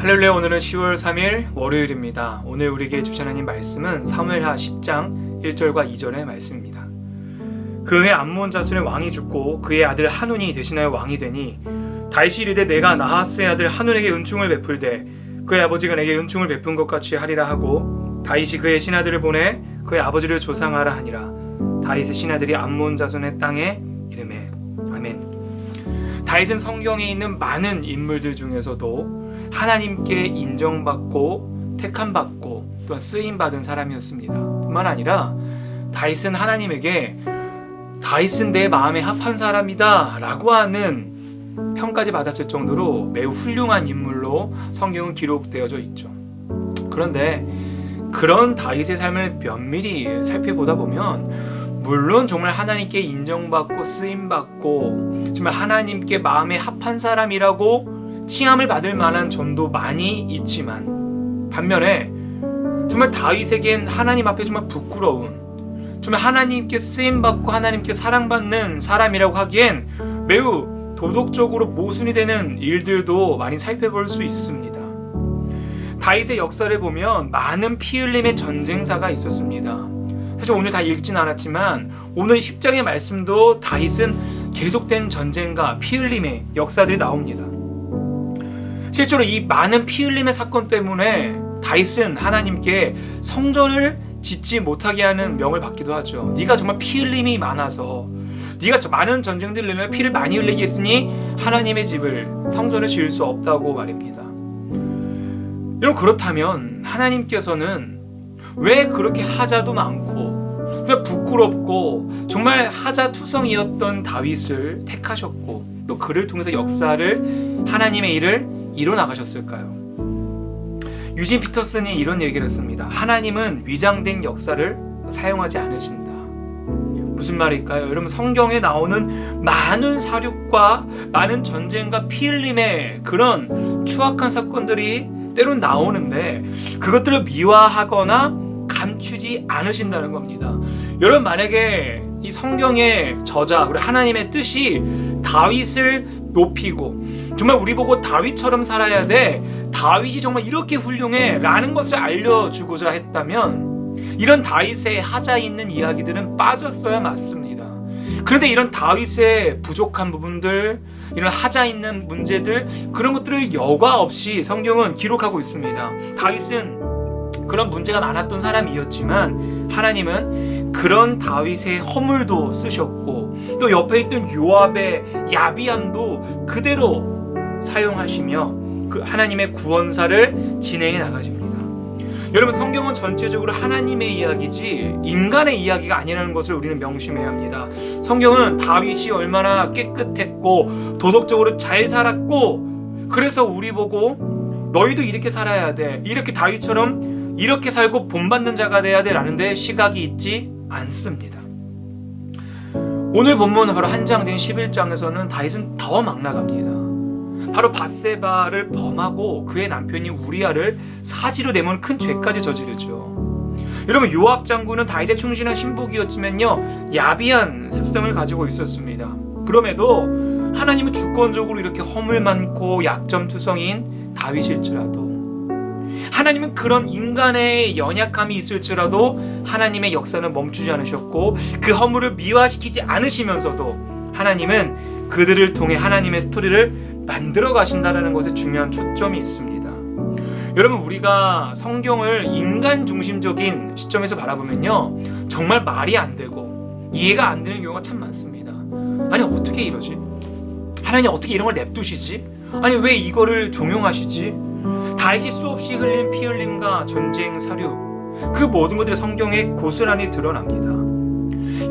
할렐루야 오늘은 10월 3일 월요일입니다. 오늘 우리에게 주신 하나님 말씀은 사무엘하 10장 1절과 2절의 말씀입니다. 그 해 암몬 자손의 왕이 죽고 그의 아들 한운이 대신하여 왕이 되니 다윗이 이르되 내가 나하스의 아들 한운에게 은총을 베풀되 그의 아버지가 내게 은총을 베푼 것 같이 하리라 하고 다윗이 그의 신하들을 보내 그의 아버지를 조상하라 하니라 다윗의 신하들이 암몬 자손의 땅에 이름에 아멘 다윗은 성경에 있는 많은 인물들 중에서도 하나님께 인정받고 택함받고 또한 쓰임받은 사람이었습니다. 뿐만 아니라 다윗은 하나님에게 다윗은 내 마음에 합한 사람이다 라고 하는 평까지 받았을 정도로 매우 훌륭한 인물로 성경은 기록되어져 있죠. 그런데 그런 다윗의 삶을 면밀히 살펴보다 보면 물론 정말 하나님께 인정받고 쓰임받고 정말 하나님께 마음에 합한 사람이라고 칭함을 받을 만한 점도 많이 있지만 반면에 정말 다윗에겐 하나님 앞에 정말 부끄러운 정말 하나님께 쓰임 받고 하나님께 사랑받는 사람이라고 하기엔 매우 도덕적으로 모순이 되는 일들도 많이 살펴볼 수 있습니다. 다윗의 역사를 보면 많은 피 흘림의 전쟁사가 있었습니다. 사실 오늘 다 읽진 않았지만 오늘 10장의 말씀도 다윗은 계속된 전쟁과 피 흘림의 역사들이 나옵니다. 실제로 이 많은 피 흘림의 사건 때문에 다윗은 하나님께 성전을 짓지 못하게 하는 명을 받기도 하죠. 네가 정말 피 흘림이 많아서 네가 많은 전쟁들을 내려 피를 많이 흘리게 했으니 하나님의 집을 성전을 지을 수 없다고 말입니다. 여러분 그렇다면 하나님께서는 왜 그렇게 하자도 많고 왜 부끄럽고 정말 하자투성이었던 다윗을 택하셨고 또 그를 통해서 역사를 하나님의 일을 이뤄 나가셨을까요? 유진 피터슨이 이런 얘기를 했습니다. 하나님은 위장된 역사를 사용하지 않으신다. 무슨 말일까요? 여러분 성경에 나오는 많은 사륙과 많은 전쟁과 피 흘림의 그런 추악한 사건들이 때론 나오는데 그것들을 미화하거나 감추지 않으신다는 겁니다. 여러분 만약에 이 성경의 저자 그리고 하나님의 뜻이 다윗을 높이고 정말 우리 보고 다윗처럼 살아야 돼 다윗이 정말 이렇게 훌륭해 라는 것을 알려주고자 했다면 이런 다윗의 하자 있는 이야기들은 빠졌어야 맞습니다. 그런데 이런 다윗의 부족한 부분들, 이런 하자 있는 문제들, 그런 것들을 여과 없이 성경은 기록하고 있습니다. 다윗은 그런 문제가 많았던 사람이었지만 하나님은 그런 다윗의 허물도 쓰셨고 또 옆에 있던 요압의 야비함도 그대로 사용하시며 그 하나님의 구원사를 진행해 나가십니다. 여러분 성경은 전체적으로 하나님의 이야기지 인간의 이야기가 아니라는 것을 우리는 명심해야 합니다. 성경은 다윗이 얼마나 깨끗했고 도덕적으로 잘 살았고 그래서 우리 보고 너희도 이렇게 살아야 돼. 이렇게 다윗처럼 이렇게 살고 본받는 자가 돼야 돼라는데 시각이 있지 않습니다. 오늘 본문 바로 한장 된 11장에서는 다윗은 더 막 나갑니다. 바로 바세바를 범하고 그의 남편이 우리아를 사지로 내몬 큰 죄까지 저지르죠. 여러분 요압 장군은 다윗의 충신한 신복이었지만요 야비한 습성을 가지고 있었습니다. 그럼에도 하나님은 주권적으로 이렇게 허물 많고 약점 투성인 다윗일지라도 하나님은 그런 인간의 연약함이 있을지라도 하나님의 역사는 멈추지 않으셨고 그 허물을 미화시키지 않으시면서도 하나님은 그들을 통해 하나님의 스토리를 만들어 가신다는 것에 중요한 초점이 있습니다. 여러분 우리가 성경을 인간 중심적인 시점에서 바라보면요 정말 말이 안 되고 이해가 안 되는 경우가 참 많습니다. 아니 어떻게 이러지? 하나님 어떻게 이런 걸 냅두시지? 아니 왜 이거를 종용하시지? 다윗이 수없이 흘린 피 흘림과 전쟁 사륙 그 모든 것들이 성경에 고스란히 드러납니다.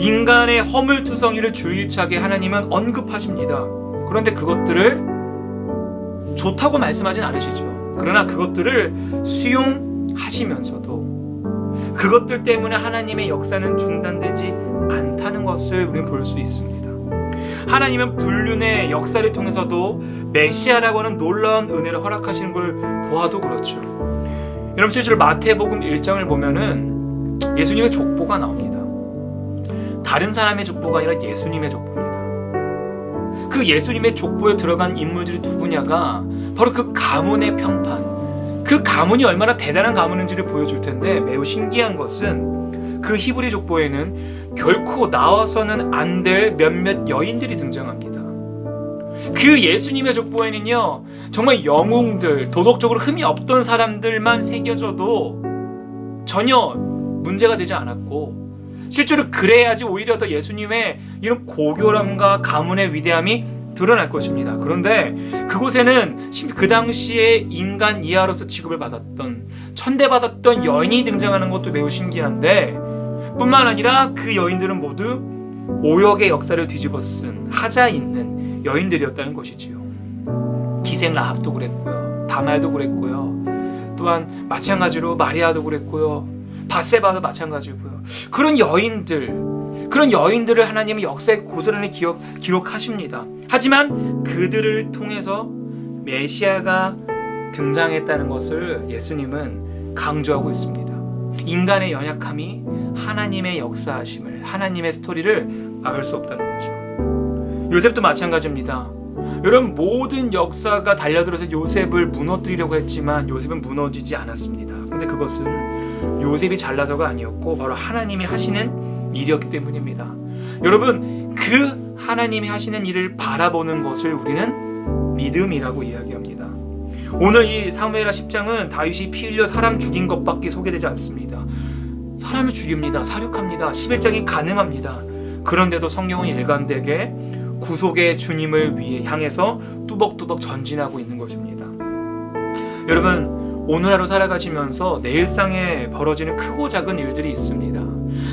인간의 허물투성이를 주일차게 하나님은 언급하십니다. 그런데 그것들을 좋다고 말씀하진 않으시죠. 그러나 그것들을 수용하시면서도 그것들 때문에 하나님의 역사는 중단되지 않다는 것을 우리는 볼 수 있습니다. 하나님은 불륜의 역사를 통해서도 메시아라고 하는 놀라운 은혜를 허락하시는 걸 보아도 그렇죠. 여러분 실제로 마태복음 1장을 보면은 예수님의 족보가 나옵니다. 다른 사람의 족보가 아니라 예수님의 족보입니다. 그 예수님의 족보에 들어간 인물들이 누구냐가 바로 그 가문의 평판, 그 가문이 얼마나 대단한 가문인지를 보여줄 텐데 매우 신기한 것은 그 히브리 족보에는 결코 나와서는 안 될 몇몇 여인들이 등장합니다. 그 예수님의 족보에는요, 정말 영웅들, 도덕적으로 흠이 없던 사람들만 새겨져도 전혀 문제가 되지 않았고, 실제로 그래야지 오히려 더 예수님의 이런 고교함과 가문의 위대함이 드러날 것입니다. 그런데 그곳에는 그 당시에 인간 이하로서 취급을 받았던, 천대받았던 여인이 등장하는 것도 매우 신기한데, 뿐만 아니라 그 여인들은 모두 오역의 역사를 뒤집어 쓴 하자 있는 여인들이었다는 것이지요. 기생 라합도 그랬고요. 다말도 그랬고요. 또한 마찬가지로 마리아도 그랬고요. 바세바도 마찬가지고요. 그런 여인들, 그런 여인들을 하나님은 역사의 고스란히 기억, 기록하십니다. 하지만 그들을 통해서 메시아가 등장했다는 것을 예수님은 강조하고 있습니다. 인간의 연약함이 하나님의 역사하심을, 하나님의 스토리를 막을 수 없다는 거죠. 요셉도 마찬가지입니다. 여러분 모든 역사가 달려들어서 요셉을 무너뜨리려고 했지만 요셉은 무너지지 않았습니다. 근데 그것은 요셉이 잘나서가 아니었고 바로 하나님이 하시는 일이었기 때문입니다. 여러분 그 하나님이 하시는 일을 바라보는 것을 우리는 믿음이라고 이야기합니다. 오늘 이 사무엘하 10장은 다윗이 피 흘려 사람 죽인 것밖에 소개되지 않습니다. 사람을 죽입니다. 사륙합니다. 11장이 가늠합니다. 그런데도 성경은 일관되게 구속의 주님을 위해 향해서 뚜벅뚜벅 전진하고 있는 것입니다. 여러분, 오늘 하루 살아가시면서 내 일상에 벌어지는 크고 작은 일들이 있습니다.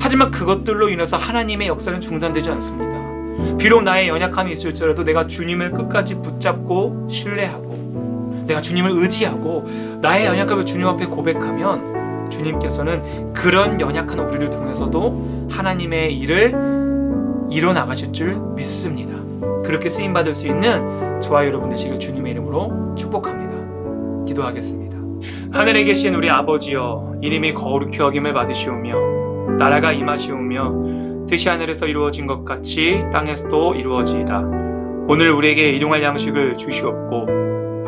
하지만 그것들로 인해서 하나님의 역사는 중단되지 않습니다. 비록 나의 연약함이 있을지라도 내가 주님을 끝까지 붙잡고 신뢰하고 내가 주님을 의지하고 나의 연약함을 주님 앞에 고백하면 주님께서는 그런 연약한 우리를 통해서도 하나님의 일을 일어나가실 줄 믿습니다. 그렇게 쓰임 받을 수 있는 저와 여러분 되시길 주님의 이름으로 축복합니다. 기도하겠습니다. 하늘에 계신 우리 아버지여 이름이 거룩히 여김을 받으시오며 나라가 임하시오며 뜻이 하늘에서 이루어진 것 같이 땅에서도 이루어지이다. 오늘 우리에게 일용할 양식을 주시옵고